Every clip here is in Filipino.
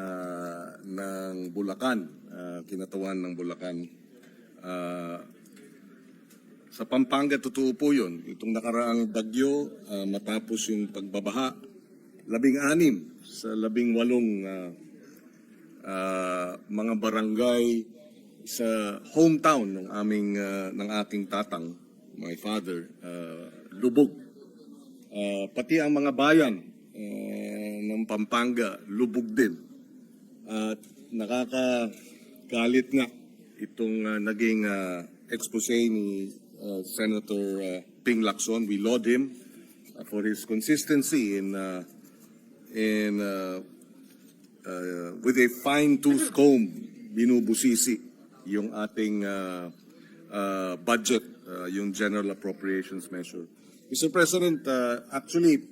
ah, ng Bulacan, ah, kinatawan ng Bulacan. Ah, sa Pampanga, totoo po yun. Itong nakaraang bagyo, ah, matapos yung pagbabaha, labing-anim sa labing-walong ah, ah, mga barangay sa hometown ng aming ah, ng aking tatang, my father, ah, lubog. Ah, pati ang mga bayan ah, ng Pampanga, lubog din. At nakakagalit nga itong ah, naging ah, expose ni ah, Senator ah, Ping Lacson. We laud him ah, for his consistency in uh, in uh, uh, with a fine-tooth comb binubusisi yung ating uh, uh, budget, uh, yung general appropriations measure. Mr. President, uh, actually,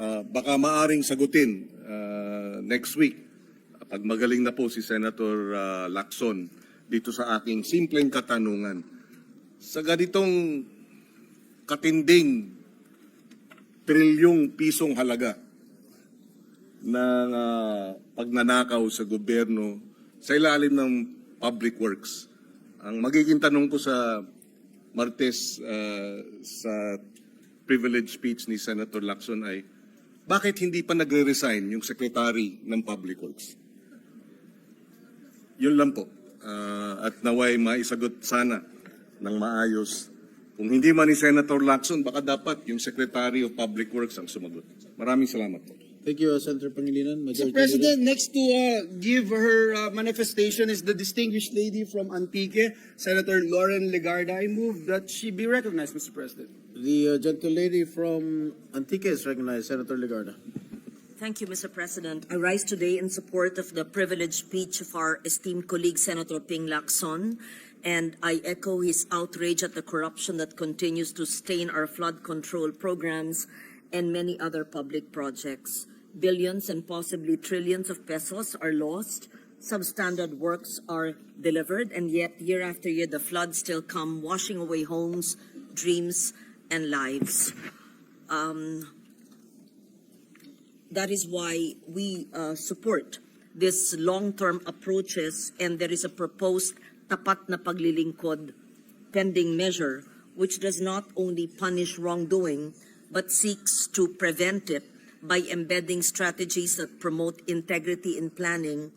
uh, baka maaring sagutin uh, next week pag magaling na po si Senator uh, Lacson dito sa aking simpleng katanungan. Sa ganitong katinding trilyong pisong halaga, ng ah, pagnanakaw sa gobyerno sa ilalim ng public works. Ang magiging tanong ko sa Martes ah, sa privilege speech ni Senator Lacson ay bakit hindi pa nagre-resign yung secretary ng public works? Yun lang po. Ah, at naway maisagot sana ng maayos. Kung hindi man ni Senator Lacson, baka dapat yung Secretary of Public Works ang sumagot. Maraming salamat po. Thank you, Senator Pangilinan. Mr. Majority President, next to uh, give her uh, manifestation is the distinguished lady from Antique, Senator Lauren Legarda. I move that she be recognized, Mr. President. Leader. The uh, gentle lady from Antique is recognized, Senator Legarda. Thank you, Mr. President. I rise today in support of the privileged speech of our esteemed colleague, Senator Ping Lacson, and I echo his outrage at the corruption that continues to stain our flood control programs and many other public projects. Billions and possibly trillions of pesos are lost. Substandard works are delivered, and yet year after year the floods still come washing away homes, dreams, and lives. Um, that is why we uh, support this long-term approaches and there is a proposed tapat na paglilingkod pending measure which does not only punish wrongdoing but seeks to prevent it by embedding strategies that promote integrity in planning,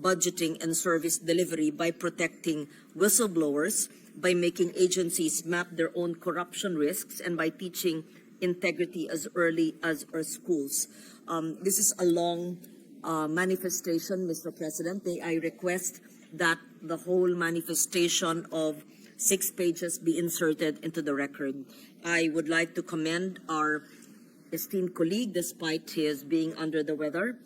budgeting, and service delivery by protecting whistleblowers, by making agencies map their own corruption risks, and by teaching integrity as early as our schools. Um, this is a long uh, manifestation, Mr. President. May I request that the whole manifestation of six pages be inserted into the record. I would like to commend our esteemed colleague despite his being under the weather.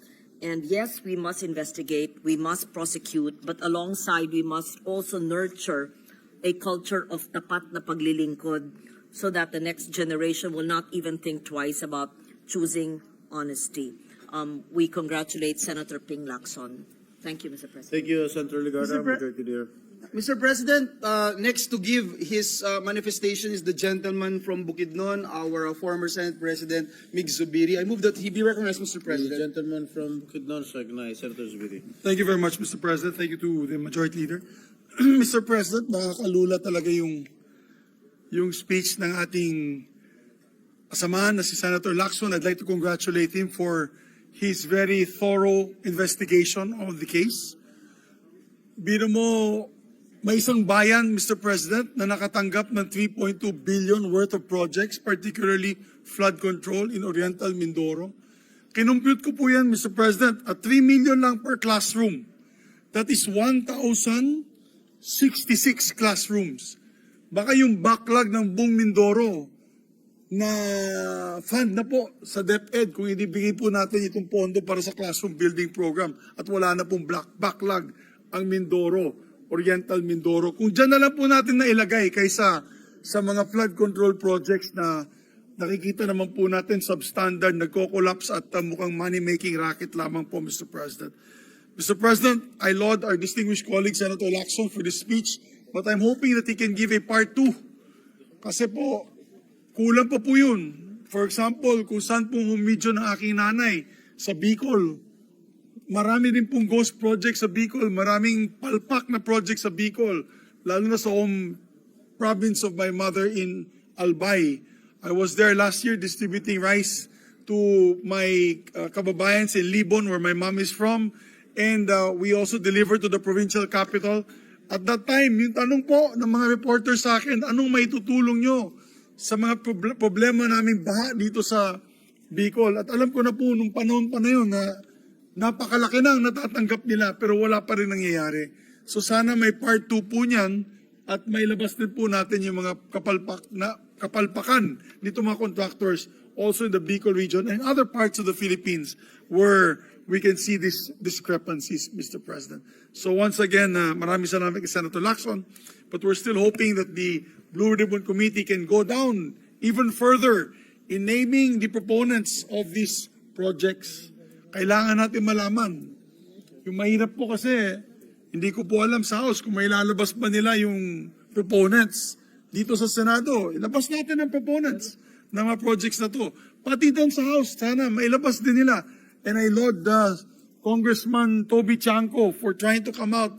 And yes, we must investigate, we must prosecute, but alongside we must also nurture a culture of tapat na paglilingkod so that the next generation will not even think twice about choosing honesty. Um, we congratulate Senator Ping Lacson. Thank you, Mr. President. Thank you, Senator Legarda. Mr. Pre- Majority Leader. Mr. President, uh, next to give his uh, manifestation is the gentleman from Bukidnon, our uh, former Senate President, Mig Zubiri. I move that he be recognized, Mr. The President. gentleman from Bukidnon is recognized, Senator Zubiri. Thank you very much, Mr. President. Thank you to the Majority Leader. Mr. President, nakakalula talaga yung yung speech ng ating kasamahan na si Senator Lacson. I'd like to congratulate him for his very thorough investigation of the case. Biro mo, may isang bayan, Mr. President, na nakatanggap ng 3.2 billion worth of projects, particularly flood control in Oriental Mindoro. Kinumpute ko po yan, Mr. President, at 3 million lang per classroom. That is 1,066 classrooms. Baka yung backlog ng buong Mindoro na fund na po sa DepEd kung ibibigay po natin itong pondo para sa classroom building program at wala na pong black backlog ang Mindoro, Oriental Mindoro. Kung dyan na lang po natin na ilagay kaysa sa mga flood control projects na nakikita naman po natin substandard, nagko-collapse at uh, mukhang money-making racket lamang po, Mr. President. Mr. President, I laud our distinguished colleague, Senator Lacson, for this speech, but I'm hoping that he can give a part two. Kasi po, kulang pa po yun. For example, kung saan pong humidyo ng aking nanay sa Bicol, marami din pong ghost project sa Bicol, maraming palpak na project sa Bicol, lalo na sa home province of my mother in Albay. I was there last year distributing rice to my uh, kababayans in Libon, where my mom is from, and uh, we also delivered to the provincial capital. At that time, yung tanong po ng mga reporter sa akin, anong may tutulong nyo sa mga proble- problema naming baha dito sa Bicol? At alam ko na po nung panahon pa na yun na napakalaki na ang natatanggap nila pero wala pa rin nangyayari. So sana may part 2 po niyan at may labas din po natin yung mga kapalpak na kapalpakan nito mga contractors also in the Bicol region and other parts of the Philippines where we can see these discrepancies, Mr. President. So once again, uh, maraming salamat kay Senator Lacson, but we're still hoping that the Blue Ribbon Committee can go down even further in naming the proponents of these projects. Kailangan natin malaman. Yung mahirap po kasi, hindi ko po alam sa House kung may lalabas ba nila yung proponents dito sa Senado. Ilabas natin ang proponents ng mga projects na to. Pati doon sa House, sana mailabas din nila. And I laud uh, Congressman Toby Chanko for trying to come out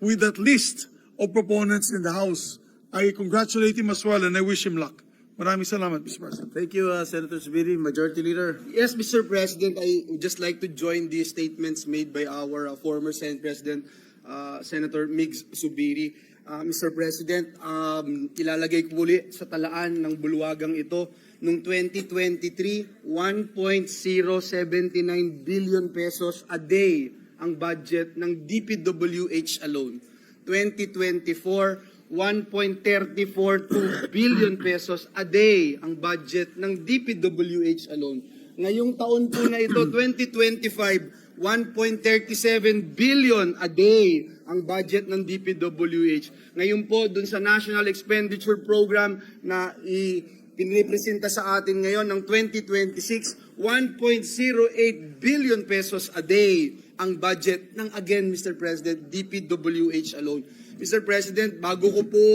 with that list of proponents in the House. I congratulate him as well and I wish him luck. Maraming salamat, Mr. President. Thank you, uh, Senator Zubiri, Majority Leader. Yes, Mr. President, I would just like to join the statements made by our uh, former Senate President, uh, Senator Migs Subiri. Uh, Mr. President, um, ilalagay ko muli sa talaan ng bulwagang ito. Noong 2023, 1.079 billion pesos a day ang budget ng DPWH alone. 2024, 1.342 billion pesos a day ang budget ng DPWH alone. Ngayong taon po na ito, 2025, 1.37 billion a day ang budget ng DPWH. Ngayon po, dun sa National Expenditure Program na i sa atin ngayon ng 2026, 1.08 billion pesos a day ang budget ng again, Mr. President, DPWH alone. Mr. President, bago ko po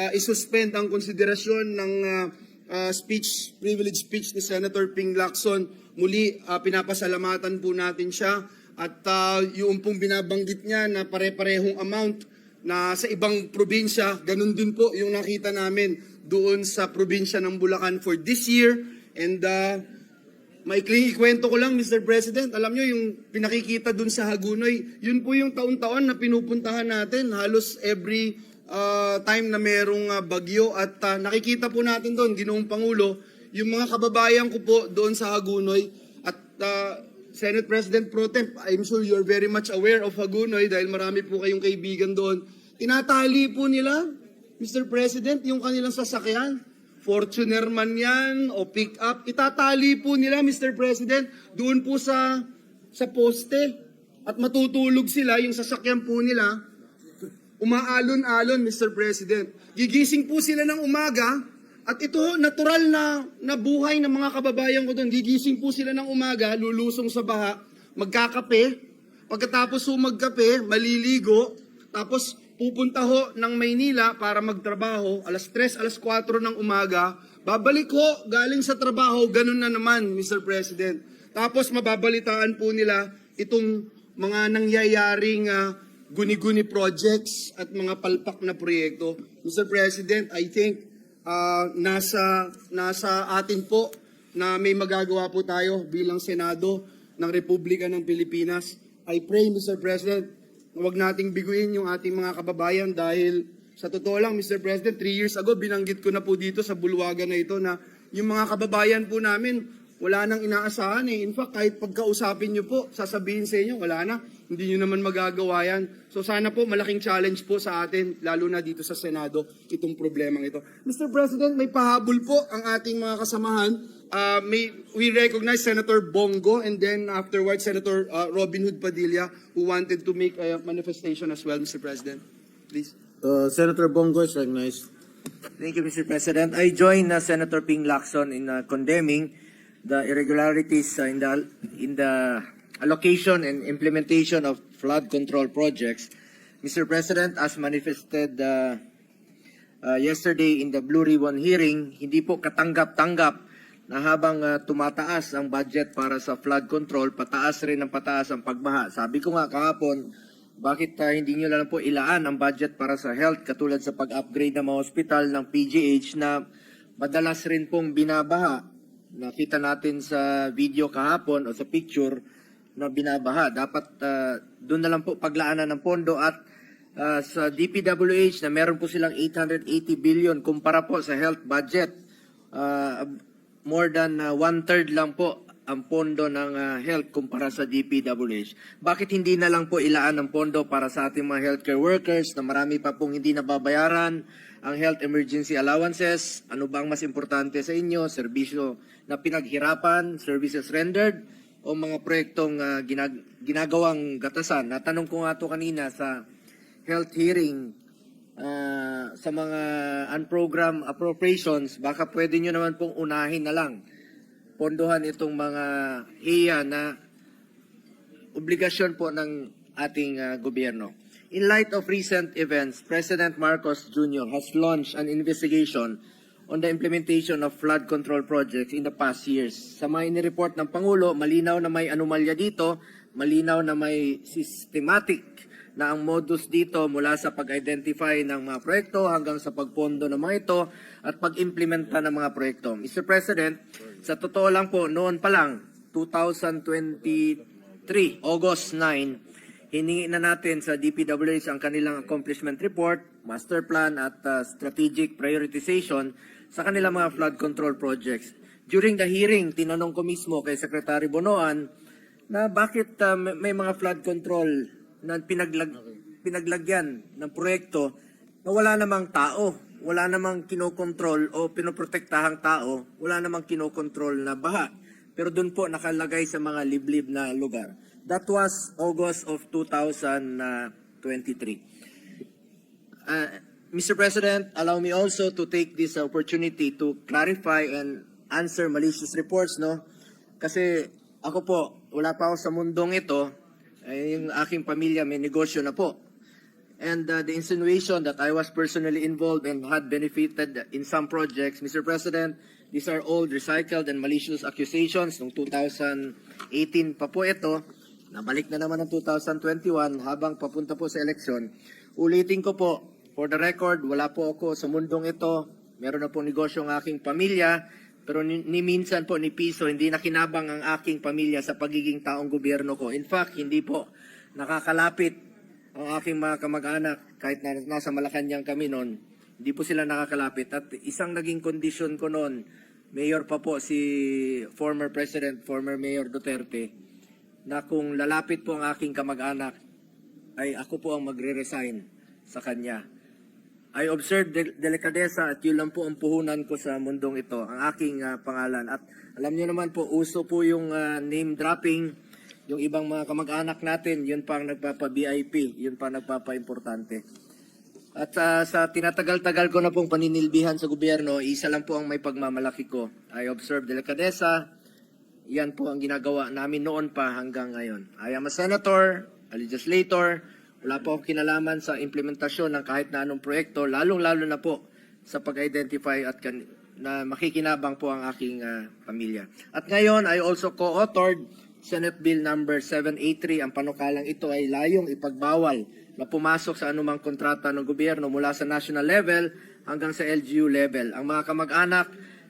uh, isuspend ang konsiderasyon ng uh, uh, speech, privilege speech ni Senator Ping Lacson, muli uh, pinapasalamatan po natin siya at uh, yung pong binabanggit niya na pare-parehong amount na sa ibang probinsya, ganun din po yung nakita namin doon sa probinsya ng Bulacan for this year. And uh, maikling ikwento ko lang, Mr. President, alam nyo yung pinakikita doon sa Hagunoy, yun po yung taon-taon na pinupuntahan natin, halos every uh, time na merong uh, bagyo at uh, nakikita po natin doon, Ginoong Pangulo, yung mga kababayan ko po doon sa Hagunoy at uh, Senate President Pro Temp, I'm sure you're very much aware of Hagunoy dahil marami po kayong kaibigan doon. Tinatali po nila, Mr. President, yung kanilang sasakyan. Fortuner man yan o pick up, itatali po nila, Mr. President, doon po sa sa poste. At matutulog sila, yung sasakyan po nila, umaalon-alon, Mr. President. Gigising po sila ng umaga, at ito, natural na, na buhay ng mga kababayan ko doon. Gigising po sila ng umaga, lulusong sa baha, magkakape. Pagkatapos ho magkape, maliligo. Tapos pupunta ho ng Maynila para magtrabaho. Alas 3, alas 4 ng umaga. Babalik ho, galing sa trabaho, ganun na naman, Mr. President. Tapos mababalitaan po nila itong mga nangyayaring ah, guni-guni projects at mga palpak na proyekto. Mr. President, I think ah, nasa nasa atin po na may magagawa po tayo bilang Senado ng Republika ng Pilipinas. I pray, Mr. President, huwag nating biguin yung ating mga kababayan dahil sa totoo lang, Mr. President, three years ago, binanggit ko na po dito sa bulwagan na ito na yung mga kababayan po namin, wala nang inaasahan eh. In fact, kahit pagkausapin nyo po, sasabihin sa inyo, wala na. Hindi nyo naman magagawa yan. So sana po, malaking challenge po sa atin, lalo na dito sa Senado, itong problemang ito. Mr. President, may pahabol po ang ating mga kasamahan. Uh, may, we recognize Senator Bongo and then afterwards Senator uh, Robin Hood Padilla who wanted to make a manifestation as well, Mr. President. Please. Uh, Senator Bongo is recognized. Thank you, Mr. President. I join uh, Senator Ping Lacson in uh, condemning the irregularities uh, in the in the allocation and implementation of flood control projects. Mr. President, as manifested uh, uh, yesterday in the Blue Ribbon hearing, hindi po katanggap-tanggap na habang ah, tumataas ang budget para sa flood control, pataas rin ang pataas ang pagbaha. Sabi ko nga kahapon, bakit ah, hindi nyo lang po ilaan ang budget para sa health katulad sa pag-upgrade ng mga hospital ng PGH na madalas rin pong binabaha. Nakita natin sa video kahapon o sa picture na binabaha. Dapat ah, doon na lang po paglaanan ng pondo at ah, sa DPWH na meron po silang 880 billion kumpara po sa health budget. ah, more than ah, one-third lang po ang pondo ng ah, health kumpara sa DPWH. Bakit hindi na lang po ilaan ng pondo para sa ating mga healthcare workers na marami pa pong hindi nababayaran ang health emergency allowances? Ano ba ang mas importante sa inyo? Serbisyo na pinaghirapan, services rendered, o mga proyektong ah, ginag- ginagawang gatasan? Natanong ko nga to kanina sa health hearing ah, sa mga unprogrammed appropriations, baka pwede nyo naman pong unahin na lang pondohan itong mga HEA na obligasyon po ng ating ah, gobyerno. In light of recent events, President Marcos Jr. has launched an investigation on the implementation of flood control projects in the past years. Sa mga inireport ng Pangulo, malinaw na may anomalya dito, malinaw na may systematic na ang modus dito mula sa pag-identify ng mga proyekto hanggang sa pagpondo ng mga ito at pag-implementa ng mga proyekto. Mr. President, sa totoo lang po, noon pa lang, 2023, August 9, hiningi na natin sa DPWH ang kanilang accomplishment report, master plan at uh, strategic prioritization sa kanilang mga flood control projects. During the hearing, tinanong ko mismo kay Secretary Bonoan na bakit uh, may may mga flood control na pinaglag, pinaglagyan ng proyekto na wala namang tao, wala namang kinokontrol o pinoprotektahang tao, wala namang kinokontrol na baha. Pero doon po nakalagay sa mga liblib na lugar. That was August of 2023. Uh, Mr. President, allow me also to take this opportunity to clarify and answer malicious reports, no? Kasi ako po, wala pa ako sa mundong ito. Eh, yung aking pamilya may negosyo na po. And uh, the insinuation that I was personally involved and had benefited in some projects, Mr. President, these are old, recycled, and malicious accusations. Noong 2018 pa po ito, nabalik na naman ng 2021 habang papunta po sa eleksyon. Ulitin ko po, for the record, wala po ako sa mundong ito. Meron na po negosyo ang aking pamilya. Pero ni, ni minsan po ni Piso, hindi nakinabang ang aking pamilya sa pagiging taong gobyerno ko. In fact, hindi po nakakalapit ang aking mga kamag-anak kahit na nasa Malacanang kami noon. Hindi po sila nakakalapit. At isang naging kondisyon ko noon, mayor pa po si former President, former Mayor Duterte, na kung lalapit po ang aking kamag-anak, ay ako po ang magre-resign sa kanya. I observed de- delikadesa at yun lang po ang puhunan ko sa mundong ito, ang aking ah, pangalan. At alam niyo naman po, uso po yung ah, name dropping, yung ibang mga kamag-anak natin, yun pa ang nagpapa-VIP, yun pa ang nagpapa-importante. At ah, sa tinatagal-tagal ko na pong paninilbihan sa gobyerno, isa lang po ang may pagmamalaki ko. I observe delikadesa, yan po ang ginagawa namin noon pa hanggang ngayon. I am a senator, a legislator, wala po akong kinalaman sa implementasyon ng kahit na anong proyekto, lalong-lalo na po sa pag-identify at kan- na makikinabang po ang aking ah, pamilya. At ngayon, I also co-authored Senate Bill number 783. Ang panukalang ito ay layong ipagbawal na pumasok sa anumang kontrata ng gobyerno mula sa national level hanggang sa LGU level. Ang mga kamag-anak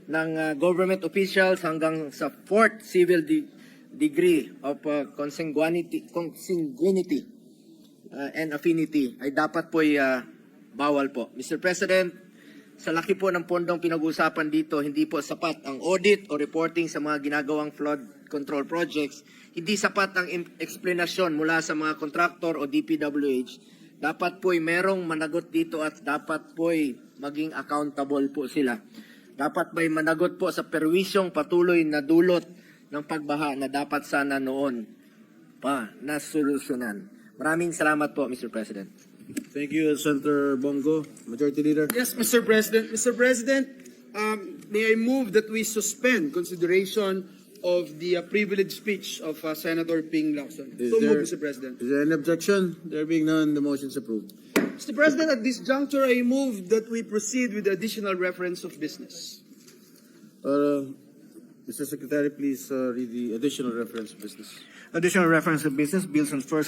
ng ah, government officials hanggang sa fourth civil de- degree of uh, consanguinity, consanguinity uh, and affinity ay dapat po uh, bawal po. Mr. President, sa laki po ng pondong pinag-uusapan dito, hindi po sapat ang audit o reporting sa mga ginagawang flood control projects. Hindi sapat ang explanation mula sa mga contractor o DPWH. Dapat po'y merong managot dito at dapat po'y maging accountable po sila. Dapat ba'y managot po sa perwisyong patuloy na dulot ng pagbaha na dapat sana noon pa nasolusyonan. Maraming salamat po, Mr. President. Thank you, Senator Bongo, Majority Leader. Yes, Mr. President. Mr. President, um, may I move that we suspend consideration of the uh, privileged speech of uh, Senator Ping Lacson. Is So there- move, Mr. President. Is there any objection? There being none, the motion is approved. Mr. President, at this juncture, I move that we proceed with the additional reference of business. Uh, Mr. Secretary, please uh, read the additional reference business. Additional reference of business, bills on first